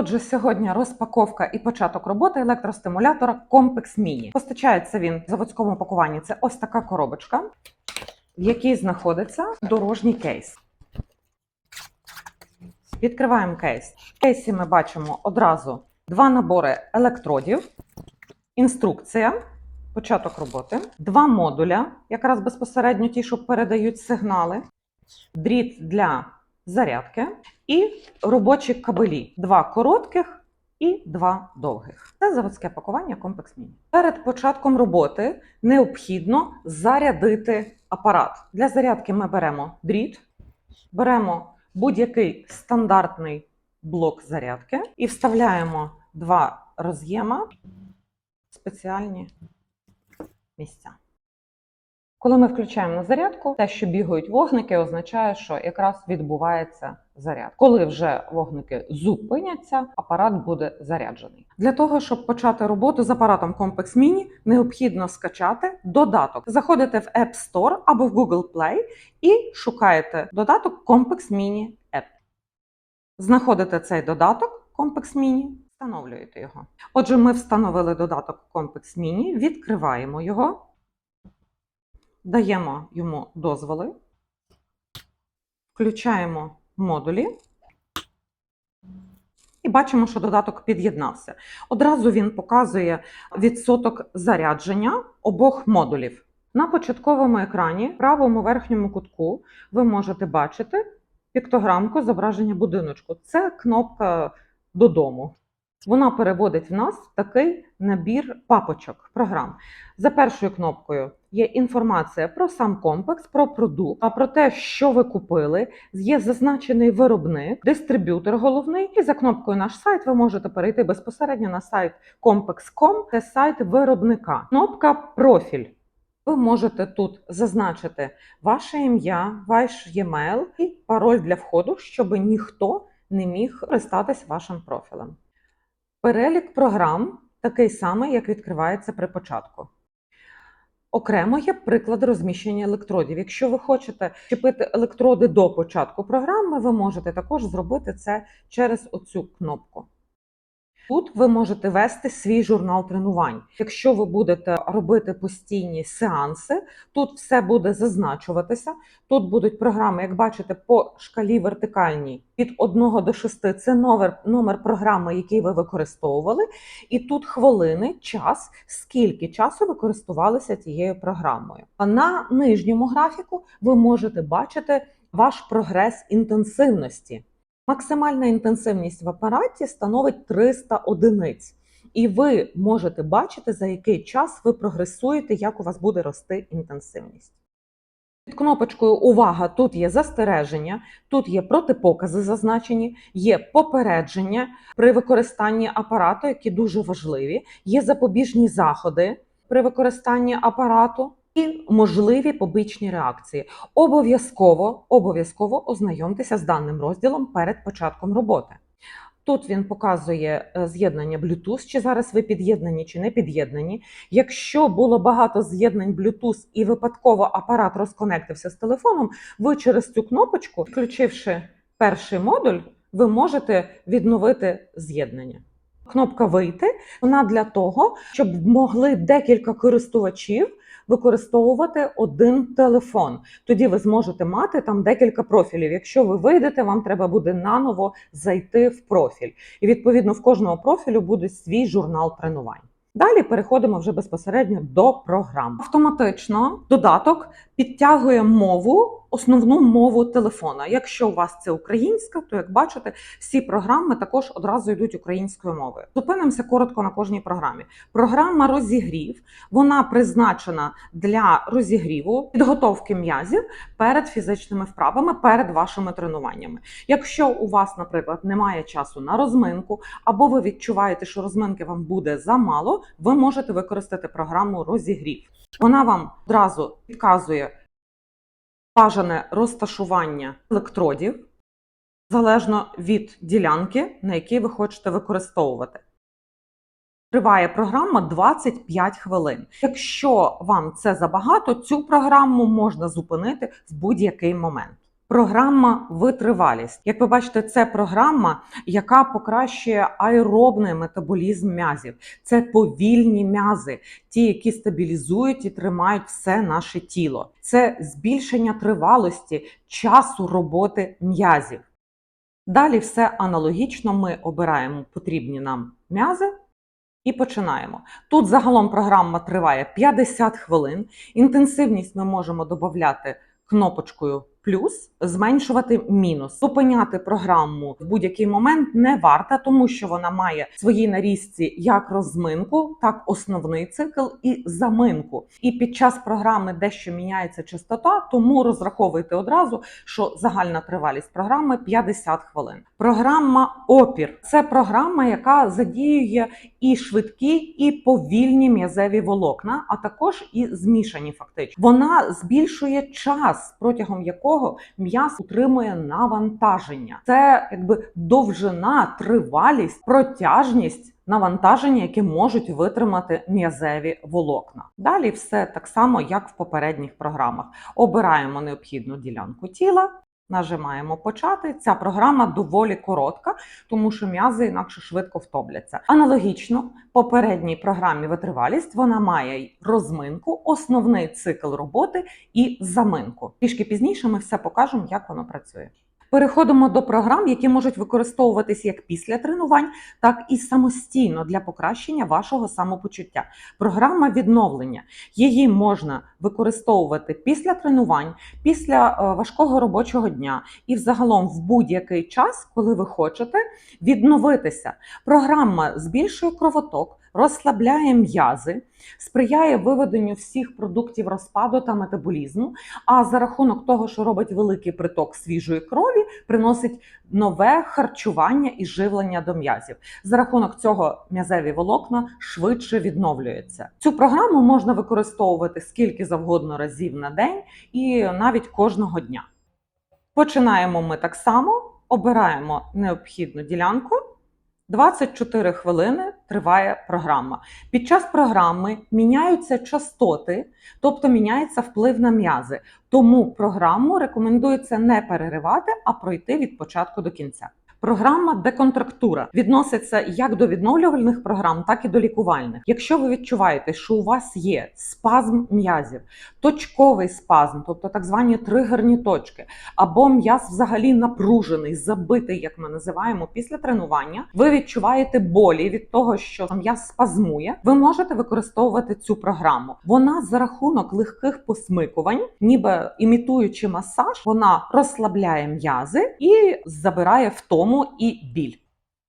Отже, сьогодні розпаковка і початок роботи електростимулятора Compex Mini. Постачається він в заводському пакуванні. Це ось така коробочка, в якій знаходиться дорожній кейс. Відкриваємо кейс. В кейсі ми бачимо одразу два набори електродів, інструкція, початок роботи, два модуля, якраз безпосередньо ті, що передають сигнали, дріт для зарядки і робочі кабелі. Два коротких і два довгих. Це заводське пакування Compex Mini. Перед початком роботи необхідно зарядити апарат. Для зарядки ми беремо дріт, беремо будь-який стандартний блок зарядки і вставляємо два роз'єма в спеціальні місця. Коли ми включаємо на зарядку, те, що бігають вогники, означає, що якраз відбувається заряд. Коли вже вогники зупиняться, апарат буде заряджений. Для того, щоб почати роботу з апаратом Compex Mini, необхідно скачати додаток. Заходите в App Store або в Google Play і шукаєте додаток Compex Mini App. Знаходите цей додаток Compex Mini, встановлюєте його. Отже, ми встановили додаток Compex Mini, відкриваємо його даємо йому дозволи, включаємо модулі і бачимо, що додаток під'єднався. Одразу він показує відсоток зарядження обох модулів. На початковому екрані, в правому верхньому кутку, ви можете бачити піктограмку зображення будиночку. Це кнопка додому. Вона переводить в нас такий набір папочок програм. За першою кнопкою є інформація про сам комплекс, про продукт, а про те, що ви купили. Є зазначений виробник, дистриб'ютор головний. І за кнопкою Наш сайт ви можете перейти безпосередньо на сайт Compex.com, це сайт виробника. Кнопка Профіль. Ви можете тут зазначити ваше ім'я, ваш e-mail і пароль для входу, щоб ніхто не міг користатись вашим профілем. Перелік програм такий самий, як відкривається при початку. Окремо є приклад розміщення електродів. Якщо ви хочете чіпити електроди до початку програми, ви можете також зробити це через оцю кнопку. Тут ви можете вести свій журнал тренувань. Якщо ви будете робити постійні сеанси, тут все буде зазначуватися. Тут будуть програми, як бачите, по шкалі вертикальній від 1 до 6 це номер, номер програми, який ви використовували. І тут хвилини, час, скільки часу ви користувалися цією програмою. А на нижньому графіку ви можете бачити ваш прогрес інтенсивності. Максимальна інтенсивність в апараті становить 300 одиниць, і ви можете бачити, за який час ви прогресуєте, як у вас буде рости інтенсивність. Під кнопочкою Увага! Тут є застереження, тут є протипокази зазначені, є попередження при використанні апарату, які дуже важливі, є запобіжні заходи при використанні апарату і можливі побічні реакції. Обов'язково обов'язково ознайомтеся з даним розділом перед початком роботи. Тут він показує е, з'єднання Bluetooth, чи зараз ви під'єднані чи не під'єднані. Якщо було багато з'єднань Bluetooth і випадково апарат розконектився з телефоном, ви через цю кнопочку, включивши перший модуль, ви можете відновити з'єднання. Кнопка Вийти вона для того, щоб могли декілька користувачів використовувати один телефон. Тоді ви зможете мати там декілька профілів. Якщо ви вийдете, вам треба буде наново зайти в профіль. І відповідно в кожного профілю буде свій журнал тренувань. Далі переходимо вже безпосередньо до програм. Автоматично додаток підтягує мову, основну мову телефона. Якщо у вас це українська, то як бачите, всі програми також одразу йдуть українською мовою. Зупинимося коротко на кожній програмі. Програма розігрів вона призначена для розігріву підготовки м'язів перед фізичними вправами, перед вашими тренуваннями. Якщо у вас, наприклад, немає часу на розминку, або ви відчуваєте, що розминки вам буде замало, ви можете використати програму розігрів. Вона вам одразу підказує бажане розташування електродів залежно від ділянки, на якій ви хочете використовувати. Триває програма 25 хвилин. Якщо вам це забагато, цю програму можна зупинити в будь-який момент. Програма витривалість. Як ви бачите, це програма, яка покращує аеробний метаболізм м'язів. Це повільні м'язи, ті, які стабілізують і тримають все наше тіло. Це збільшення тривалості часу роботи м'язів. Далі все аналогічно. Ми обираємо потрібні нам м'язи і починаємо. Тут загалом програма триває 50 хвилин. Інтенсивність ми можемо додати кнопочкою плюс, зменшувати мінус. Зупиняти програму в будь-який момент не варто, тому що вона має в своїй нарізці як розминку, так основний цикл і заминку. І під час програми дещо міняється частота, тому розраховуйте одразу, що загальна тривалість програми 50 хвилин. Програма Опір це програма, яка задіює і швидкі, і повільні м'язеві волокна, а також і змішані фактично. Вона збільшує час, протягом якого м'яз утримує навантаження. Це якби довжина, тривалість, протяжність. Навантаження, які можуть витримати м'язеві волокна. Далі все так само, як в попередніх програмах. Обираємо необхідну ділянку тіла, нажимаємо почати. Ця програма доволі коротка, тому що м'язи інакше швидко втомляться. Аналогічно попередній програмі витривалість вона має розминку, основний цикл роботи і заминку. Трішки пізніше ми все покажемо, як воно працює. Переходимо до програм, які можуть використовуватись як після тренувань, так і самостійно для покращення вашого самопочуття. Програма відновлення її можна використовувати після тренувань, після е, важкого робочого дня і взагалом в будь-який час, коли ви хочете відновитися. Програма збільшує кровоток, розслабляє м'язи, сприяє виведенню всіх продуктів розпаду та метаболізму. А за рахунок того, що робить великий приток свіжої крові, приносить нове харчування і живлення до м'язів. За рахунок цього м'язеві волокна швидше відновлюються. Цю програму можна використовувати скільки завгодно разів на день і навіть кожного дня. Починаємо ми так само, обираємо необхідну ділянку. 24 хвилини триває програма. Під час програми міняються частоти, тобто міняється вплив на м'язи. Тому програму рекомендується не переривати, а пройти від початку до кінця. Програма деконтрактура відноситься як до відновлювальних програм, так і до лікувальних. Якщо ви відчуваєте, що у вас є спазм м'язів, точковий спазм, тобто так звані тригерні точки, або м'яз взагалі напружений, забитий, як ми називаємо, після тренування, ви відчуваєте болі від того, що м'яз спазмує, ви можете використовувати цю програму. Вона за рахунок легких посмикувань, ніби імітуючи масаж, вона розслабляє м'язи і забирає втому і біль.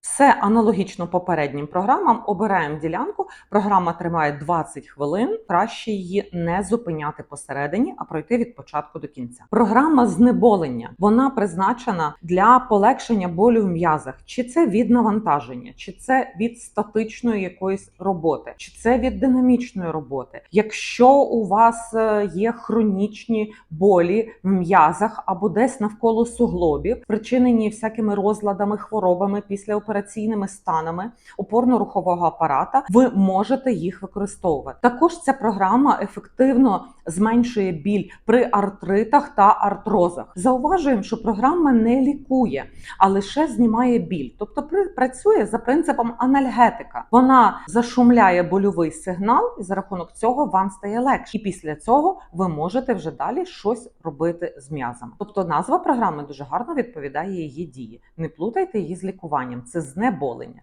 Все аналогічно попереднім програмам. Обираємо ділянку. Програма тримає 20 хвилин. Краще її не зупиняти посередині, а пройти від початку до кінця. Програма знеболення вона призначена для полегшення болю в м'язах, чи це від навантаження, чи це від статичної якоїсь роботи, чи це від динамічної роботи. Якщо у вас е, є хронічні болі в м'язах або десь навколо суглобів, причинені всякими розладами, хворобами після операційними станами опорно-рухового апарата, ви можете їх використовувати. Також ця програма ефективно зменшує біль при артритах та артрозах. Зауважуємо, що програма не лікує, а лише знімає біль, тобто працює за принципом анальгетика. Вона зашумляє больовий сигнал, і за рахунок цього вам стає легше. І після цього ви можете вже далі щось робити з м'язами. Тобто назва програми дуже гарно відповідає її дії. Не плутайте її з лікуванням, це знеболення.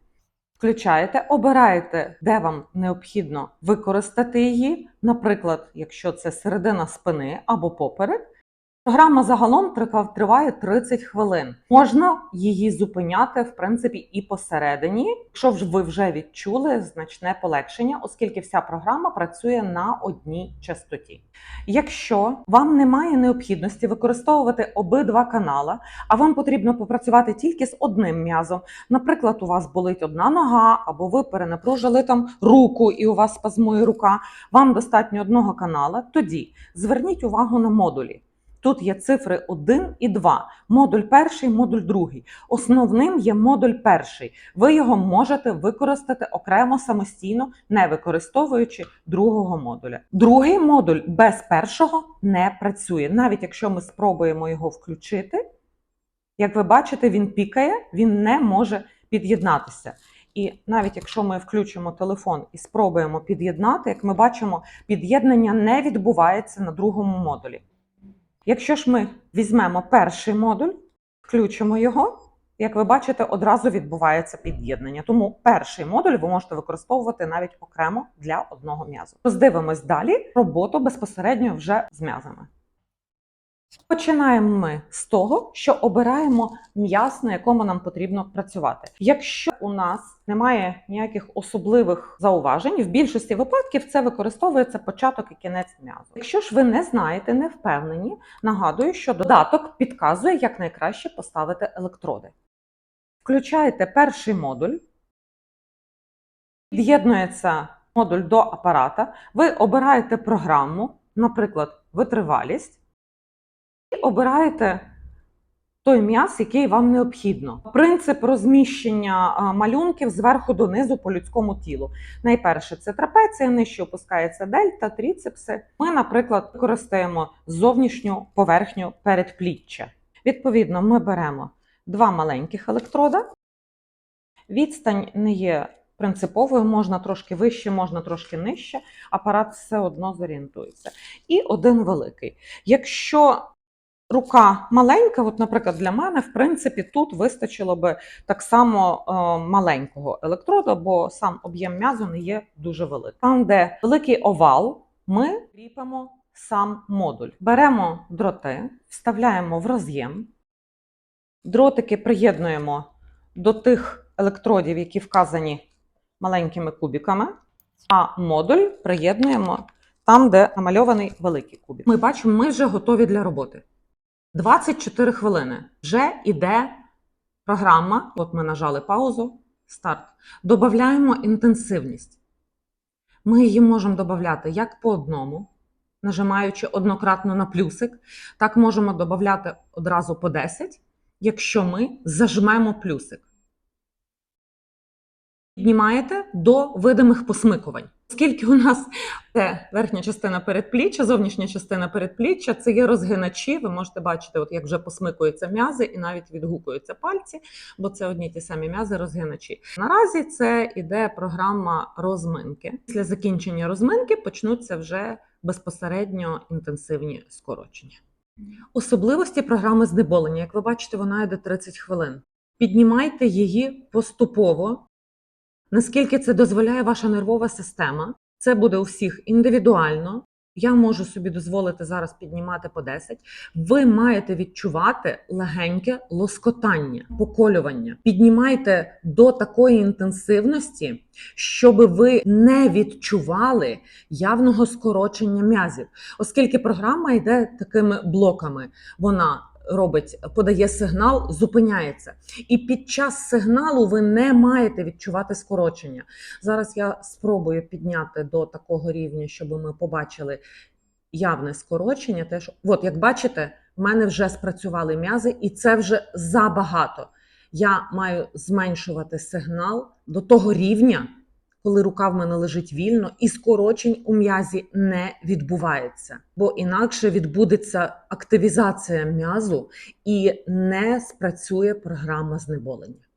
Включаєте, обираєте, де вам необхідно використати її. Наприклад, якщо це середина спини або поперек. Програма загалом триває 30 хвилин. Можна її зупиняти в принципі і посередині, якщо ви вже відчули значне полегшення, оскільки вся програма працює на одній частоті. Якщо вам немає необхідності використовувати обидва канала, а вам потрібно попрацювати тільки з одним м'язом, наприклад, у вас болить одна нога, або ви перенапружили там руку і у вас спазмує рука, вам достатньо одного канала, тоді зверніть увагу на модулі. Тут є цифри 1 і 2, модуль перший, модуль другий. Основним є модуль перший. Ви його можете використати окремо самостійно, не використовуючи другого модуля. Другий модуль без першого не працює. Навіть якщо ми спробуємо його включити, як ви бачите, він пікає, він не може під'єднатися. І навіть якщо ми включимо телефон і спробуємо під'єднати, як ми бачимо, під'єднання не відбувається на другому модулі. Якщо ж ми візьмемо перший модуль, включимо його, як ви бачите, одразу відбувається під'єднання. Тому перший модуль ви можете використовувати навіть окремо для одного м'язу. Роздивимось далі роботу безпосередньо вже з м'язами. Починаємо ми з того, що обираємо м'яз, на якому нам потрібно працювати. Якщо у нас немає ніяких особливих зауважень, в більшості випадків це використовується початок і кінець м'язу. Якщо ж ви не знаєте, не впевнені, нагадую, що додаток підказує, як найкраще поставити електроди. Включаєте перший модуль, під'єднується модуль до апарата, ви обираєте програму, наприклад, витривалість обираєте той м'яз, який вам необхідно. Принцип розміщення малюнків зверху донизу по людському тілу. Найперше це трапеція, нижче опускається дельта, тріцепси. Ми, наприклад, використаємо зовнішню поверхню передпліччя. Відповідно, ми беремо два маленьких електрода. Відстань не є принциповою, можна трошки вище, можна трошки нижче. Апарат все одно зорієнтується. І один великий. Якщо рука маленька, от, наприклад, для мене, в принципі, тут вистачило би так само е, маленького електрода, бо сам об'єм м'язу не є дуже великий. Там, де великий овал, ми кріпимо сам модуль. Беремо дроти, вставляємо в роз'єм, дротики приєднуємо до тих електродів, які вказані маленькими кубиками, а модуль приєднуємо там, де намальований великий кубик. Ми бачимо, ми вже готові для роботи. 24 хвилини. Вже йде програма. От ми нажали паузу. Старт. Додаємо інтенсивність. Ми її можемо додати як по одному, нажимаючи однократно на плюсик, так можемо додати одразу по 10, якщо ми зажмемо плюсик. Піднімаєте до видимих посмикувань. Оскільки у нас це верхня частина передпліччя, зовнішня частина передпліччя, це є розгиначі. Ви можете бачити, от як вже посмикуються м'язи і навіть відгукуються пальці, бо це одні ті самі м'язи розгиначі. Наразі це іде програма розминки. Після закінчення розминки почнуться вже безпосередньо інтенсивні скорочення. Особливості програми знеболення, як ви бачите, вона йде 30 хвилин. Піднімайте її поступово, наскільки це дозволяє ваша нервова система. Це буде у всіх індивідуально. Я можу собі дозволити зараз піднімати по 10. Ви маєте відчувати легеньке лоскотання, поколювання. Піднімайте до такої інтенсивності, щоб ви не відчували явного скорочення м'язів, оскільки програма йде такими блоками. Вона робить, подає сигнал, зупиняється. І під час сигналу ви не маєте відчувати скорочення. Зараз я спробую підняти до такого рівня, щоб ми побачили явне скорочення. Теж, от як бачите, в мене вже спрацювали м'язи, і це вже забагато. Я маю зменшувати сигнал до того рівня, коли рука в мене лежить вільно, і скорочень у м'язі не відбувається, бо інакше відбудеться активізація м'язу і не спрацює програма знеболення.